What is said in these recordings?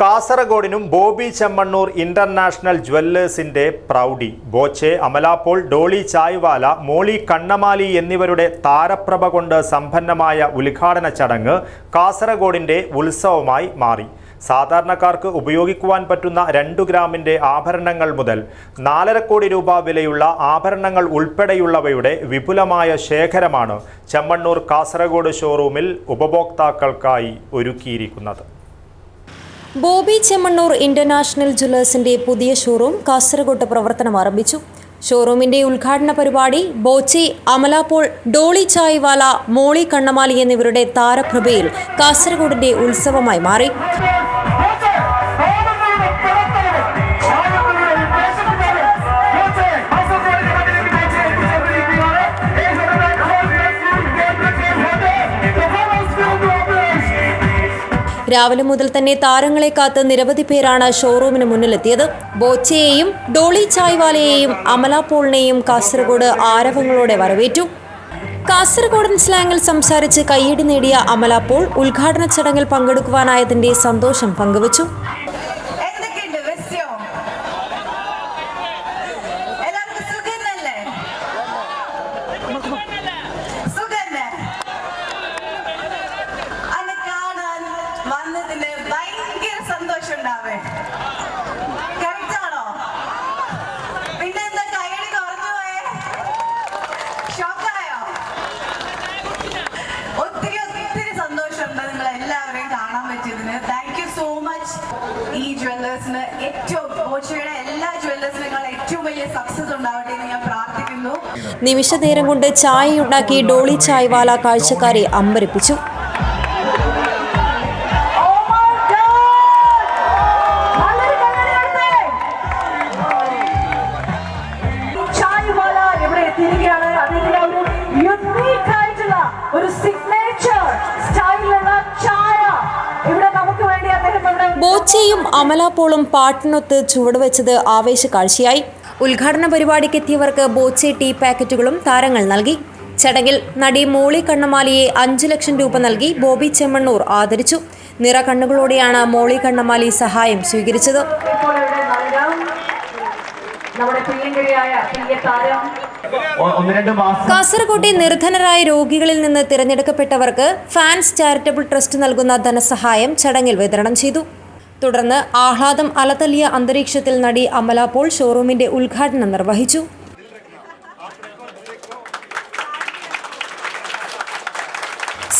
കാസർഗോഡിനും Bobby Chemmanur international ജ്വല്ലേഴ്സിന്റെ പ്രൗഡി ബോച്ചെ അമലാപോൾ ഡോളി ചായ്വാല മോളി കണ്ണമാലി എന്നിവരുടെ താരപ്രഭ കൊണ്ട് സമ്പന്നമായ ഉദ്ഘാടന ചടങ്ങ് കാസർഗോഡിന്റെ ഉത്സവമായി മാറി. സാധാരണക്കാർക്ക് ഉപയോഗിക്കുവാൻ പറ്റുന്ന രണ്ടു ഗ്രാമിന്റെ ആഭരണങ്ങൾ മുതൽ നാലര കോടി രൂപ വിലയുള്ള ആഭരണങ്ങൾ ഉൾപ്പെടെയുള്ളവയുടെ വിപുലമായ ശേഖരമാണ് ചെമ്മണ്ണൂർ കാസർഗോഡ് ഷോറൂമിൽ ഉപഭോക്താക്കൾക്കായി ഒരുക്കിയിരിക്കുന്നത്. ബോബി ചെമ്മണ്ണൂർ ഇന്റർനാഷണൽ ജ്വല്ലേഴ്സിന്റെ പുതിയ ഷോറൂം കാസർഗോട്ട് പ്രവർത്തനം ആരംഭിച്ചു. ഷോറൂമിന്റെ ഉദ്ഘാടന പരിപാടി ബോച്ചി അമലാപോൾ ഡോളി ചായ്വാല മോളി കണ്ണമാലി എന്നിവരുടെ താരപ്രഭയിൽ കാസർഗോഡിന്റെ ഉത്സവമായി മാറി. രാവിലെ മുതൽ തന്നെ താരങ്ങളെ കാത്ത് നിരവധി പേരാണ് ഷോറൂമിന് മുന്നിലെത്തിയത്. ബോച്ചയെയും ഡോളി ചായ്വാലയെയും അമല പോളിനെയും കാസർഗോഡ് ആരവങ്ങളോടെ വരവേറ്റു. കാസർഗോഡൻ സ്ലാങ്ങിൽ സംസാരിച്ച് കയ്യടി നേടിയ അമല പോൾ ഉദ്ഘാടന ചടങ്ങിൽ പങ്കെടുക്കുവാനായതിന്റെ സന്തോഷം പങ്കുവച്ചു. പറ്റിയതിന് താങ്ക് യു സോ മച്ച് ഈ ജ്വല്ലേഴ്സിന് ഏറ്റവും ഓച്ചയുടെ എല്ലാ ജ്വല്ലേഴ്സിനേക്കാൾ ഏറ്റവും വലിയ സക്സസ് ഉണ്ടാവട്ടെ എന്ന് ഞാൻ പ്രാർത്ഥിക്കുന്നു. നിമിഷനേരം കൊണ്ട് ചായ ഉണ്ടാക്കി ഡോളി ചായ്വാല കാഴ്ചക്കാരെ അമ്പരിപ്പിച്ചു. ബോച്ചയും അമലാപോളും പാട്ടിനൊത്ത് ചുവടുവെച്ചത് ആവേശ കാഴ്ചയായി. ഉദ്ഘാടന പരിപാടിക്കെത്തിയവർക്ക് ബോച്ചെ ടീ പാക്കറ്റുകളും താരങ്ങൾ നൽകി. ചടങ്ങിൽ നടി മോളി കണ്ണമാലിയെ അഞ്ചു ലക്ഷം രൂപ നൽകി ബോബി ചെമ്മണ്ണൂർ ആദരിച്ചു. നിറ കണ്ണുകളോടെയാണ് മോളി കണ്ണമാലി സഹായം സ്വീകരിച്ചത്. കാസർകോട്ടെ നിർധനരായ രോഗികളിൽ നിന്ന് തിരഞ്ഞെടുക്കപ്പെട്ടവർക്ക് ഫാൻസ് ചാരിറ്റബിൾ ട്രസ്റ്റ് നൽകുന്ന ധനസഹായം ചടങ്ങിൽ വിതരണം ചെയ്തു. തുടർന്ന് ആഹ്ലാദം അലതല്ലിയ അന്തരീക്ഷത്തിൽ നടി അമല പോൾ ഷോറൂമിന്റെ ഉദ്ഘാടനം നിർവഹിച്ചു.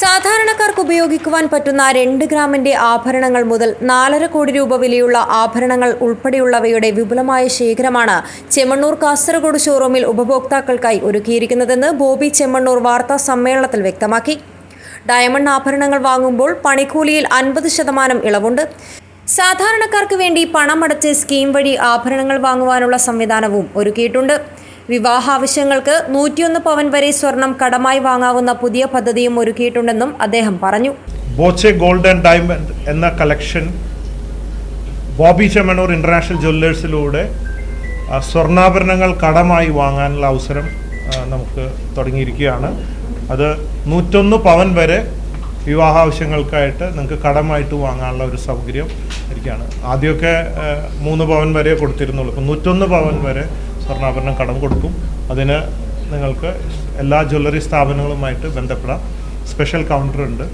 സാധാരണക്കാർക്ക് ഉപയോഗിക്കുവാൻ പറ്റുന്ന രണ്ട് ഗ്രാമിന്റെ ആഭരണങ്ങൾ മുതൽ നാലര കോടി രൂപ വിലയുള്ള ആഭരണങ്ങൾ ഉൾപ്പെടെയുള്ളവയുടെ വിപുലമായ ശേഖരമാണ് ചെമ്മണ്ണൂർ കാസർഗോഡ് ഷോറൂമിൽ ഉപഭോക്താക്കൾക്കായി ഒരുക്കിയിരിക്കുന്നതെന്ന് ബോബി ചെമ്മണ്ണൂർ വാർത്താ സമ്മേളനത്തിൽ വ്യക്തമാക്കി. ഡയമണ്ട് ആഭരണങ്ങൾ വാങ്ങുമ്പോൾ പണിക്കൂലിയിൽ അൻപത് ശതമാനം ഇളവുണ്ട്. സാധാരണക്കാർക്ക് വേണ്ടി പണമടച്ച് സ്കീം വഴി ആഭരണങ്ങൾ വാങ്ങുവാനുള്ള സംവിധാനവും ഒരുക്കിയിട്ടുണ്ട്. വിവാഹാവശ്യങ്ങൾക്ക് നൂറ്റിയൊന്ന് പവൻ വരെ സ്വർണം കടമായി വാങ്ങാവുന്ന പുതിയ പദ്ധതിയും ഒരുക്കിയിട്ടുണ്ടെന്നും അദ്ദേഹം പറഞ്ഞു. ബോച്ചെ ഗോൾഡ് ആൻഡ് ഡയമണ്ട് എന്ന കളക്ഷൻ ബോബി ചെമ്മണ്ണൂർ ഇന്റർനാഷണൽ ജ്വല്ലേഴ്സിലൂടെ സ്വർണാഭരണങ്ങൾ കടമായി വാങ്ങാനുള്ള അവസരം നമുക്ക് തുടങ്ങിയിരിക്കുകയാണ്. അത് നൂറ്റൊന്ന് പവൻ വരെ വിവാഹാവശ്യങ്ങൾക്കായിട്ട് നിങ്ങൾക്ക് കടമായിട്ട് വാങ്ങാനുള്ള ഒരു സൗകര്യം ഇരിക്കുകയാണ്. ആദ്യമൊക്കെ മൂന്ന് പവൻ വരെ കൊടുത്തിരുന്നുള്ളൂ. ഇപ്പം നൂറ്റൊന്ന് പവൻ വരെ സ്വർണാഭരണം കടം കൊടുക്കും. അതിന് നിങ്ങൾക്ക് എല്ലാ ജ്വല്ലറി സ്ഥാപനങ്ങളുമായിട്ട് ബന്ധപ്പെടാം. സ്പെഷ്യൽ കൗണ്ടർ ഉണ്ട്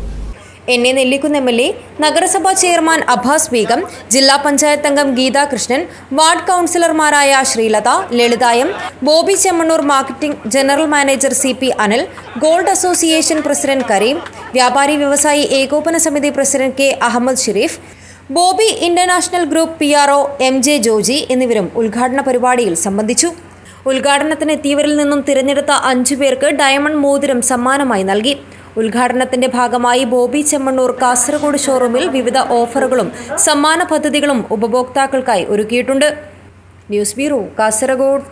N A Nellikkunnu M L A നഗരസഭാ ചെയർമാൻ അബ്ബാസ് ബീഗം ജില്ലാ പഞ്ചായത്ത് അംഗം ഗീതാ കൃഷ്ണൻ വാർഡ് കൗൺസിലർമാരായ Sreelatha ലളിതായം Bobby Chemmanur marketing general manager C P Anil gold association president Kareem വ്യാപാരി വ്യവസായി ഏകോപന സമിതി president K Ahammed Sherif Bobby international group P R O M J Joji എന്നിവരും ഉദ്ഘാടന പരിപാടിയിൽ സംബന്ധിച്ചു. ഉദ്ഘാടനത്തിനെത്തിയവരിൽ നിന്നും തിരഞ്ഞെടുത്ത അഞ്ചു പേർക്ക് ഡയമണ്ട് മോതിരം സമ്മാനമായി നൽകി. ഉദ്ഘാടനത്തിന്റെ ഭാഗമായി ബോബി ചെമ്മണ്ണൂർ കാസർഗോഡ് ഷോറൂമിൽ വിവിധ ഓഫറുകളും സമ്മാന പദ്ധതികളും ഉപഭോക്താക്കൾക്കായി ഒരുക്കിയിട്ടുണ്ട്. News bureau Kasaragod.